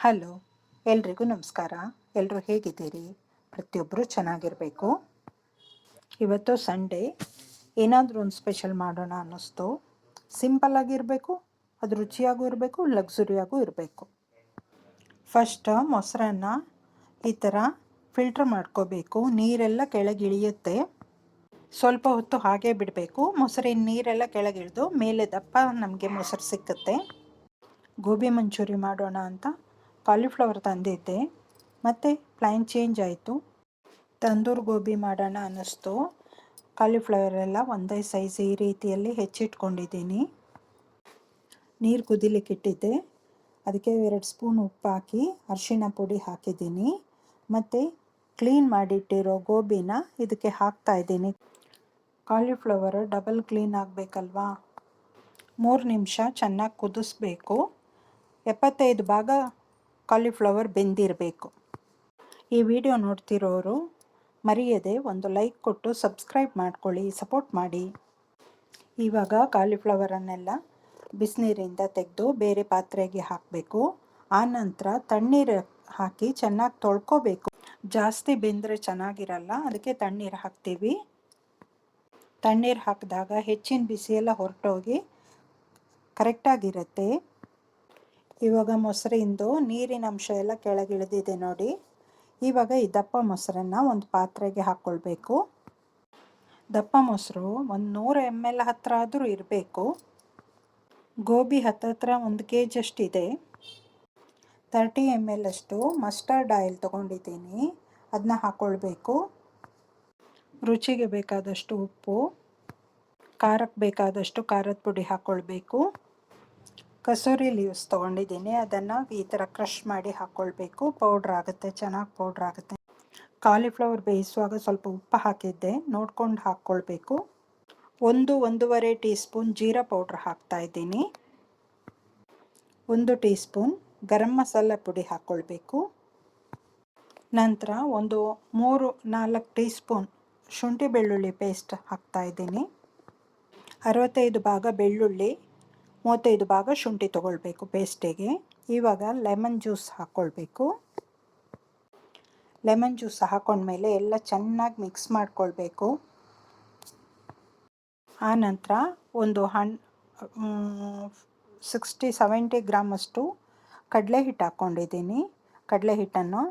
Hello, ಎಲ್ರಿಗೂ ನಮಸ್ಕಾರ. ಎಲ್ಲರೂ ಹೇಗಿದ್ದೀರಿ? ಪ್ರತಿಯೊಬ್ಬರು ಚೆನ್ನಾಗಿರಬೇಕು. ಇವತ್ತು ಸಂಡೇ. ಏನಾದರೂ ಒಂದು ಸ್ಪೆಷಲ್ ಮಾಡೋಣ ಅನ್ನಿಸ್ತು. ಸಿಂಪಲ್ಲಾಗಿರಬೇಕು ಅದು ರುಚಿಯಾಗೂ ಇರಬೇಕು, ಲಕ್ಸುರಿಯಾಗೂ ಇರಬೇಕು. ಫಸ್ಟ್ ಮೊಸರನ್ನ ಈ ಥರ ಫಿಲ್ಟ್ರ್ ಮಾಡ್ಕೋಬೇಕು. ನೀರೆಲ್ಲ ಕೆಳಗಿಳಿಯುತ್ತೆ ಸ್ವಲ್ಪ ಹೊತ್ತು ಹಾಗೆ ಬಿಡಬೇಕು. ಮೊಸರಿನ ನೀರೆಲ್ಲ ಕೆಳಗಿಳಿದು ಮೇಲೆ ದಪ್ಪ ನಮಗೆ ಮೊಸರು ಸಿಕ್ಕುತ್ತೆ. ಗೋಬಿ ಮಂಚೂರಿ ಮಾಡೋಣ ಅಂತ. ಕಾಲಿಫ್ಲವರ್ ತಂದಿದ್ದೆ, ಮತ್ತು ಪ್ಲ್ಯಾನ್ ಚೇಂಜ್ ಆಯಿತು. ತಂದೂರು ಗೋಬಿ ಮಾಡೋಣ ಅನ್ನಿಸ್ತು. ಕಾಲಿಫ್ಲವರ್ ಎಲ್ಲ ಒಂದೇ ಸೈಜ್ ಈ ರೀತಿಯಲ್ಲಿ ಹೆಚ್ಚಿಟ್ಕೊಂಡಿದ್ದೀನಿ. ನೀರು ಕುದಿಲಿಕ್ಕೆ ಇಟ್ಟಿದ್ದೆ. ಅದಕ್ಕೆ ಎರಡು ಸ್ಪೂನ್ ಉಪ್ಪು ಹಾಕಿ, ಅರಿಶಿಣ ಪುಡಿ ಹಾಕಿದ್ದೀನಿ. ಮತ್ತು ಕ್ಲೀನ್ ಮಾಡಿಟ್ಟಿರೋ ಗೋಬಿನ ಇದಕ್ಕೆ ಹಾಕ್ತಾ ಇದ್ದೀನಿ. ಕಾಲಿಫ್ಲವರ್ ಡಬಲ್ ಕ್ಲೀನ್ ಆಗಬೇಕಲ್ವಾ? ಮೂರು ನಿಮಿಷ ಚೆನ್ನಾಗಿ ಕುದಿಸ್ಬೇಕು. ಎಪ್ಪತ್ತೈದು ಭಾಗ ಕಾಲಿಫ್ಲವರ್ ಬೆಂದಿರಬೇಕು. ಈ ವಿಡಿಯೋ ನೋಡ್ತಿರೋರು ಮರೆಯದೆ ಒಂದು ಲೈಕ್ ಕೊಟ್ಟು ಸಬ್ಸ್ಕ್ರೈಬ್ ಮಾಡ್ಕೊಳ್ಳಿ ಸಪೋರ್ಟ್ ಮಾಡಿ. ಇವಾಗ ಕಾಲಿಫ್ಲವರನ್ನೆಲ್ಲ ಬಿಸಿನೀರಿಂದ ತೆಗೆದು ಬೇರೆ ಪಾತ್ರೆಗೆ ಹಾಕಬೇಕು. ಆನಂತರ ತಣ್ಣೀರು ಹಾಕಿ ಚೆನ್ನಾಗಿ ತೊಳ್ಕೊಬೇಕು. ಜಾಸ್ತಿ ಬೆಂದರೆ ಚೆನ್ನಾಗಿರಲ್ಲ, ಅದಕ್ಕೆ ತಣ್ಣೀರು ಹಾಕ್ತೀವಿ. ತಣ್ಣೀರು ಹಾಕಿದಾಗ ಹೆಚ್ಚಿನ ಬಿಸಿಯೆಲ್ಲ ಹೊರಟೋಗಿ ಕರೆಕ್ಟಾಗಿರುತ್ತೆ ಇವಾಗ ಮೊಸರಿಂದು ನೀರಿನ ಅಂಶ ಎಲ್ಲ ಕೆಳಗಿಳಿದಿದೆ ನೋಡಿ. ಇವಾಗ ಈ ದಪ್ಪ ಮೊಸರನ್ನು ಒಂದು ಪಾತ್ರೆಗೆ ಹಾಕ್ಕೊಳ್ಬೇಕು ದಪ್ಪ ಮೊಸರು ಒಂದು ನೂರು ಎಂ ಎಲ್ ಹತ್ತಿರ ಆದರೂ ಇರಬೇಕು. ಗೋಬಿ ಹತ್ತತ್ರ ಒಂದು ಕೆ ಜಿಯಷ್ಟಿದೆ ತರ್ಟಿ ಎಂ ಎಲ್ ಅಷ್ಟು ಮಸ್ಟರ್ಡ್ ಆಯಿಲ್ ತೊಗೊಂಡಿದ್ದೀನಿ. ಅದನ್ನ ಹಾಕ್ಕೊಳ್ಬೇಕು ರುಚಿಗೆ ಬೇಕಾದಷ್ಟು ಉಪ್ಪು, ಖಾರಕ್ಕೆ ಬೇಕಾದಷ್ಟು ಖಾರದ ಪುಡಿ ಹಾಕ್ಕೊಳ್ಬೇಕು ಕಸೂರಿ ಲೀವ್ಸ್ ತೊಗೊಂಡಿದ್ದೀನಿ. ಅದನ್ನು ಈ ಥರ ಕ್ರಷ್ ಮಾಡಿ ಹಾಕ್ಕೊಳ್ಬೇಕು ಪೌಡ್ರ್ ಆಗುತ್ತೆ, ಚೆನ್ನಾಗಿ ಪೌಡ್ರ್ ಆಗುತ್ತೆ. ಕಾಲಿಫ್ಲವರ್ ಬೇಯಿಸುವಾಗ ಸ್ವಲ್ಪ ಉಪ್ಪು ಹಾಕಿದ್ದೆ. ನೋಡ್ಕೊಂಡು ಹಾಕ್ಕೊಳ್ಬೇಕು ಒಂದು, ಒಂದೂವರೆ ಟೀ ಸ್ಪೂನ್ ಜೀರಾ ಪೌಡ್ರ್ ಹಾಕ್ತಾ ಇದ್ದೀನಿ. ಒಂದು ಟೀ ಸ್ಪೂನ್ ಗರಂ ಮಸಾಲ ಪುಡಿ ಹಾಕ್ಕೊಳ್ಬೇಕು ನಂತರ ಒಂದು ಮೂರು, ನಾಲ್ಕು ಟೀ ಸ್ಪೂನ್ ಶುಂಠಿ ಬೆಳ್ಳುಳ್ಳಿ ಪೇಸ್ಟ್ ಹಾಕ್ತಾ ಇದ್ದೀನಿ. ಅರವತ್ತೈದು ಭಾಗ ಬೆಳ್ಳುಳ್ಳಿ ಮೂವತ್ತೈದು ಭಾಗ ಶುಂಠಿ ತೊಗೊಳ್ಬೇಕು ಪೇಸ್ಟಿಗೆ ಇವಾಗ ಲೆಮನ್ ಜ್ಯೂಸ್ ಹಾಕ್ಕೊಳ್ಬೇಕು ಲೆಮನ್ ಜ್ಯೂಸ್ ಹಾಕೊಂಡ್ಮೇಲೆ ಎಲ್ಲ ಚೆನ್ನಾಗಿ ಮಿಕ್ಸ್ ಮಾಡ್ಕೊಳ್ಬೇಕು. ಆನಂತರ ಒಂದು ಹಣ್ ಸಿಕ್ಸ್ಟಿ ಸೆವೆಂಟಿ ಗ್ರಾಮಷ್ಟು ಕಡಲೆ ಹಿಟ್ಟು ಹಾಕ್ಕೊಂಡಿದ್ದೀನಿ ಕಡಲೆ ಹಿಟ್ಟನ್ನು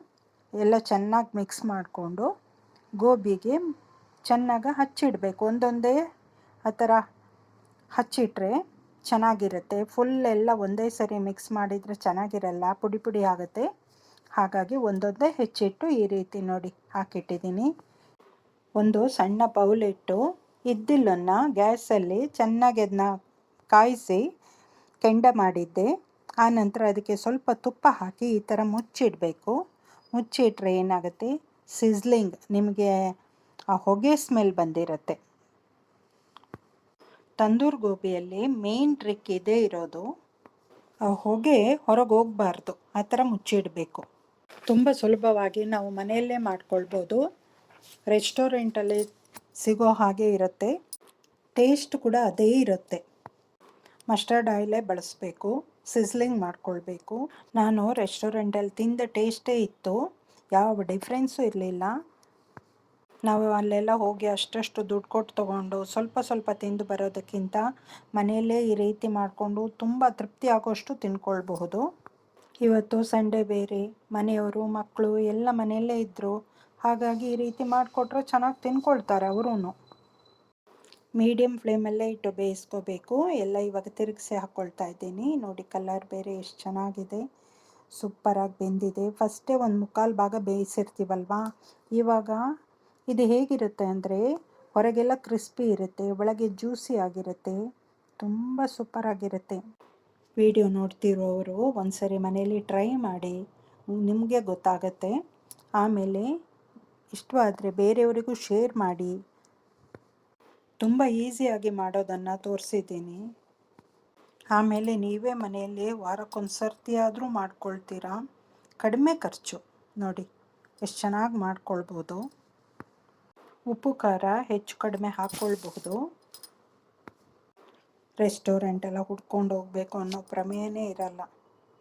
ಎಲ್ಲ ಚೆನ್ನಾಗಿ ಮಿಕ್ಸ್ ಮಾಡಿಕೊಂಡು ಗೋಬಿಗೆ ಚೆನ್ನಾಗಿ ಹಚ್ಚಿಡಬೇಕು. ಒಂದೊಂದೇ ಆ ಥರ ಹಚ್ಚಿಟ್ರೆ ಚೆನ್ನಾಗಿರುತ್ತೆ. ಫುಲ್ ಎಲ್ಲ ಒಂದೇ ಸರಿ ಮಿಕ್ಸ್ ಮಾಡಿದರೆ ಚೆನ್ನಾಗಿರಲ್ಲ, ಪುಡಿ ಪುಡಿ ಆಗುತ್ತೆ. ಹಾಗಾಗಿ ಒಂದೊಂದೇ ಹೆಚ್ಚಿಟ್ಟು ಈ ರೀತಿ ನೋಡಿ ಹಾಕಿಟ್ಟಿದ್ದೀನಿ. ಒಂದು ಸಣ್ಣ ಬೌಲಿಟ್ಟು ಇದ್ದಿಲ್ಲನ್ನು ಗ್ಯಾಸಲ್ಲಿ ಚೆನ್ನಾಗಿ ಅದನ್ನ ಕಾಯಿಸಿ ಕೆಂಡ ಮಾಡಿದ್ದೆ. ಆನಂತರ ಅದಕ್ಕೆ ಸ್ವಲ್ಪ ತುಪ್ಪ ಹಾಕಿ ಈ ಥರ ಮುಚ್ಚಿಡಬೇಕು. ಮುಚ್ಚಿಟ್ರೆ ಏನಾಗುತ್ತೆ? ಸಿಝ್ಲಿಂಗ್ ನಿಮಗೆ ಆ ಹೊಗೆ ಸ್ಮೆಲ್ ಬಂದಿರುತ್ತೆ. ತಂದೂರ್ ಗೋಬಿಯಲ್ಲಿ ಮೇನ್ ಟ್ರಿಕ್ ಇದೇ ಇರೋದು. ಹೊಗೆ ಹೊರಗೆ ಹೋಗಬಾರ್ದು. ಆ ಥರ ಮುಚ್ಚಿಡಬೇಕು. ತುಂಬ ಸುಲಭವಾಗಿ ನಾವು ಮನೆಯಲ್ಲೇ ಮಾಡ್ಕೊಳ್ಬೋದು. ರೆಸ್ಟೋರೆಂಟಲ್ಲಿ ಸಿಗೋ ಹಾಗೆ ಇರುತ್ತೆ. ಟೇಸ್ಟ್ ಕೂಡ ಅದೇ ಇರುತ್ತೆ. ಮಸ್ಟರ್ಡ್ ಆಯಿಲೇ ಬಳಸಬೇಕು. ಸಿಸ್ಲಿಂಗ್ ಮಾಡ್ಕೊಳ್ಬೇಕು. ನಾನು ರೆಸ್ಟೋರೆಂಟಲ್ಲಿ ತಿಂದ ಟೇಸ್ಟೇ ಇತ್ತು. ಯಾವ ಡಿಫ್ರೆನ್ಸು ಇರಲಿಲ್ಲ. ನಾವು ಅಲ್ಲೆಲ್ಲ ಹೋಗಿ ಅಷ್ಟಷ್ಟು ದುಡ್ಡು ಕೊಟ್ಟು ತೊಗೊಂಡು ಸ್ವಲ್ಪ ಸ್ವಲ್ಪ ತಿಂದು ಬರೋದಕ್ಕಿಂತ ಮನೆಯಲ್ಲೇ ಈ ರೀತಿ ಮಾಡಿಕೊಂಡು ತುಂಬ ತೃಪ್ತಿ ಆಗೋಷ್ಟು ತಿನ್ಕೊಳ್ಬಹುದು. ಇವತ್ತು ಸಂಡೇ ಬೇರೆ, ಮನೆಯವರು, ಮಕ್ಕಳು ಎಲ್ಲ ಮನೆಯಲ್ಲೇ ಇದ್ದರು ಹಾಗಾಗಿ ಈ ರೀತಿ ಮಾಡಿಕೊಟ್ರೆ ಚೆನ್ನಾಗಿ ತಿನ್ಕೊಳ್ತಾರೆ ಅವರೂ ಮೀಡಿಯಮ್ ಫ್ಲೇಮಲ್ಲೇ ಇಟ್ಟು ಬೇಯಿಸ್ಕೋಬೇಕು. ಎಲ್ಲ ಇವಾಗ ತಿರುಗಿಸಿ ಹಾಕ್ಕೊಳ್ತಾ ಇದ್ದೀನಿ. ನೋಡಿ ಕಲರ್ ಬೇರೆ ಎಷ್ಟು ಚೆನ್ನಾಗಿದೆ. ಸೂಪರಾಗಿ ಬೆಂದಿದೆ. ಫಸ್ಟೇ ಒಂದು ಮುಕ್ಕಾಲು ಭಾಗ ಬೇಯಿಸಿರ್ತೀವಲ್ವಾ? ಇವಾಗ ಇದು ಹೇಗಿರುತ್ತೆ ಅಂದರೆ ಹೊರಗೆಲ್ಲ ಕ್ರಿಸ್ಪಿ ಇರುತ್ತೆ, ಒಳಗೆ ಜ್ಯೂಸಿ ಆಗಿರುತ್ತೆ, ತುಂಬ ಸೂಪರಾಗಿರುತ್ತೆ ವಿಡಿಯೋ ನೋಡ್ತಿರೋರು ಒಂದ್ಸರಿ ಮನೇಲಿ ಟ್ರೈ ಮಾಡಿ, ನಿಮಗೆ ಗೊತ್ತಾಗತ್ತೆ. ಆಮೇಲೆ ಇಷ್ಟವಾದರೆ ಬೇರೆಯವರಿಗೂ ಶೇರ್ ಮಾಡಿ. ತುಂಬ ಈಸಿಯಾಗಿ ಮಾಡೋದನ್ನು ತೋರಿಸಿದ್ದೀನಿ. ಆಮೇಲೆ ನೀವೇ ಮನೆಯಲ್ಲಿ ವಾರಕ್ಕೊಂದು ಸರ್ತಿ ಆದರೂ ಮಾಡ್ಕೊಳ್ತೀರಾ? ಕಡಿಮೆ ಖರ್ಚು. ನೋಡಿ, ಎಷ್ಟು ಚೆನ್ನಾಗಿ ಮಾಡ್ಕೊಳ್ಬೋದು. ಉಪ್ಪು, ಖಾರ ಹೆಚ್ಚು ಕಡಿಮೆ ಹಾಕ್ಕೊಳ್ಬಹುದು ರೆಸ್ಟೋರೆಂಟೆಲ್ಲ ಹುಡ್ಕೊಂಡು ಹೋಗಬೇಕು ಅನ್ನೋ ಪ್ರಮೇಯನೇ ಇರಲ್ಲ.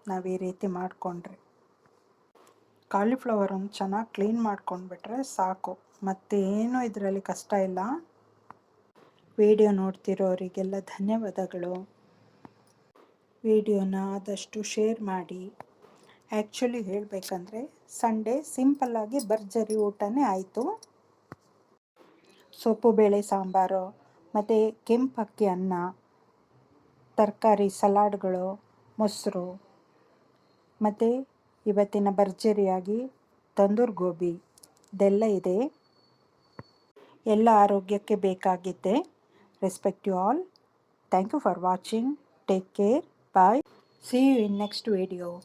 ನಾವು ಈ ರೀತಿ ಮಾಡಿಕೊಂಡ್ರೆ. ಕಾಲಿಫ್ಲವರ್ ಒಂದು ಚೆನ್ನಾಗಿ ಕ್ಲೀನ್ ಮಾಡ್ಕೊಂಡ್ಬಿಟ್ರೆ ಸಾಕು. ಮತ್ತೇನೂ ಇದರಲ್ಲಿ ಕಷ್ಟ ಇಲ್ಲ. ವಿಡಿಯೋ ನೋಡ್ತಿರೋರಿಗೆಲ್ಲ ಧನ್ಯವಾದಗಳು. ವಿಡಿಯೋನ ಆದಷ್ಟು ಶೇರ್ ಮಾಡಿ. ಆ್ಯಕ್ಚುಲಿ ಹೇಳಬೇಕಂದ್ರೆ ಸಂಡೇ ಸಿಂಪಲ್ಲಾಗಿ ಭರ್ಜರಿ ಊಟನೇ ಆಯಿತು. ಸೊಪ್ಪು, ಬೇಳೆ, ಸಾಂಬಾರು, ಮತ್ತು ಕೆಂಪಕ್ಕಿ ಅನ್ನ, ತರಕಾರಿ, ಸಲಾಡ್ಗಳು, ಮೊಸರು, ಮತ್ತು ಇವತ್ತಿನ ಭರ್ಜರಿಯಾಗಿ ತಂದೂರ್ ಗೋಬಿ. ಇದೆಲ್ಲ ಇದೆ. ಎಲ್ಲ ಆರೋಗ್ಯಕ್ಕೆ ಬೇಕಾಗಿದ್ದೆ. Respect you all. Thank you for watching. Take care. Bye. See you in next video.